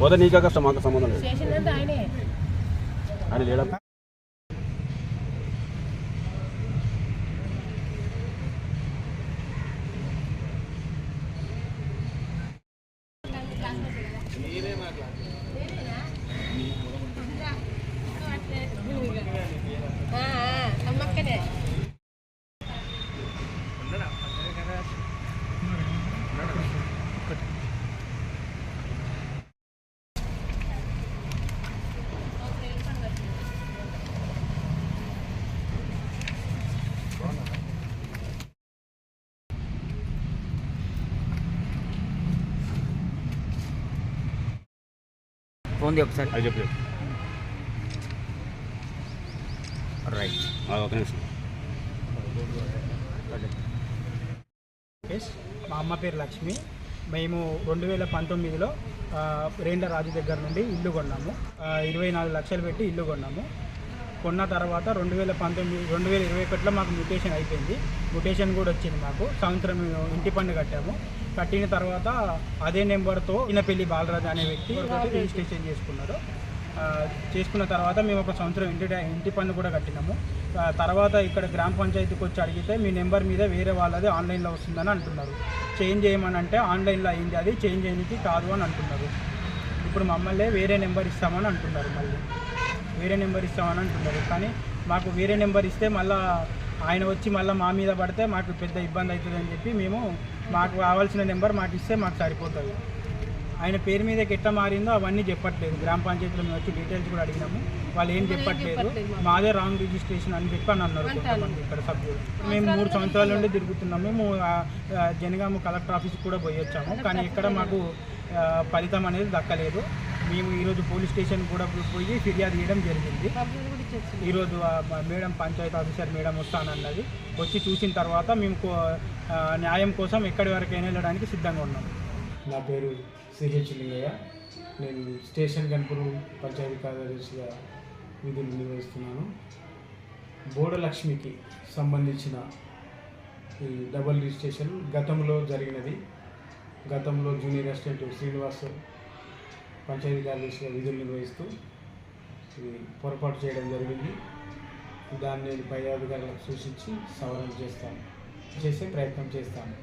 పోతే నీకే కష్టం మాకు సంబంధం లేదు. ఆయనే లేడా? ఫోన్ ఒకసారి. అది చెప్పు చెప్పు. రైట్ ఒక నిమిషం. మా అమ్మ పేరు లక్ష్మి. మేము రెండు వేల పంతొమ్మిదిలో ఆ, రేండ రాజు దగ్గర నుండి ఇల్లు కొన్నాము. ఆ, ఇరవై నాలుగు లక్షలు పెట్టి ఇల్లు కొన్నాము. కొన్న తర్వాత రెండు వేల పంతొమ్మిది రెండు వేల ఇరవై ఒకటిలో మాకు మ్యూటేషన్ అయిపోయింది. మ్యూటేషన్ కూడా వచ్చింది మాకు. సంవత్సరం మేము ఇంటి పన్ను కట్టాము. కట్టిన తర్వాత అదే నెంబర్తో ఇనపల్లి బాలరాజు అనే వ్యక్తి రిజిస్ట్రేషన్ చేసుకున్నారు చేసుకున్న తర్వాత మేము ఒక సంవత్సరం ఇంటి ఇంటి పన్ను కూడా కట్టినాము. తర్వాత ఇక్కడ గ్రామ పంచాయతీకి వచ్చి అడిగితే మీ నెంబర్ మీద వేరే వాళ్ళది ఆన్లైన్లో వస్తుందని అంటున్నారు. చేంజ్ చేయమని అంటే ఆన్లైన్లో అయింది అది చేంజ్ చేయడానికి కాదు అని అంటున్నారు. ఇప్పుడు మమ్మల్ని వేరే నెంబర్ ఇస్తామని అంటున్నారు మళ్ళీ. వేరే నెంబర్ ఇస్తామని అంటున్నారు. కానీ మాకు వేరే నెంబర్ ఇస్తే మళ్ళీ ఆయన వచ్చి మళ్ళీ మా మీద పడితే మాకు పెద్ద ఇబ్బంది అవుతుంది అని చెప్పి మేము మాకు కావాల్సిన నెంబర్ మాకు ఇస్తే మాకు సరిపోతుంది. ఆయన పేరు మీదకి ఎట్లా మారిందో అవన్నీ చెప్పట్లేదు. గ్రామ పంచాయతీలో మేము వచ్చి డీటెయిల్స్ కూడా అడిగినాము. వాళ్ళు ఏం చెప్పట్లేదు. మాదే రాంగ్ రిజిస్ట్రేషన్ అని చెప్పి అని అన్నారు ఇక్కడ సభ్యులు. మేము మూడు సంవత్సరాల నుండి తిరుగుతున్నాము. మేము జనగామ కలెక్టర్ ఆఫీస్కి కూడా పోయి వచ్చాము. కానీ ఇక్కడ మాకు ఫలితం అనేది దక్కలేదు. మేము ఈరోజు పోలీస్ స్టేషన్ కూడా పోయి ఫిర్యాదు చేయడం జరిగింది. ఈరోజు మేడం పంచాయతీ ఆఫీసర్ మేడం వస్తానన్నది. వచ్చి చూసిన తర్వాత మేము కో- న్యాయం కోసం ఎక్కడి వరకైనా వెళ్ళడానికి సిద్ధంగా ఉన్నాం. నా పేరు సిహెచ్ లింగయ్య నేను స్టేషన్ కనుపురం పంచాయతీ కార్యదర్శిగా విధులు నిర్వహిస్తున్నాను. బోడలక్ష్మికి సంబంధించిన ఈ డబల్ రిజిస్ట్రేషన్ గతంలో జరిగినది. గతంలో జూనియర్ అసిస్టెంట్ శ్రీనివాస్ పంచాయతీ కార్యదర్శిగా విధులు నిర్వహిస్తూ ఇది పొరపాటు చేయడం జరిగింది. దాన్ని నేను పై అధికారులకు సూచించి సవరణ చేస్తాను చేసే ప్రయత్నం చేస్తాను.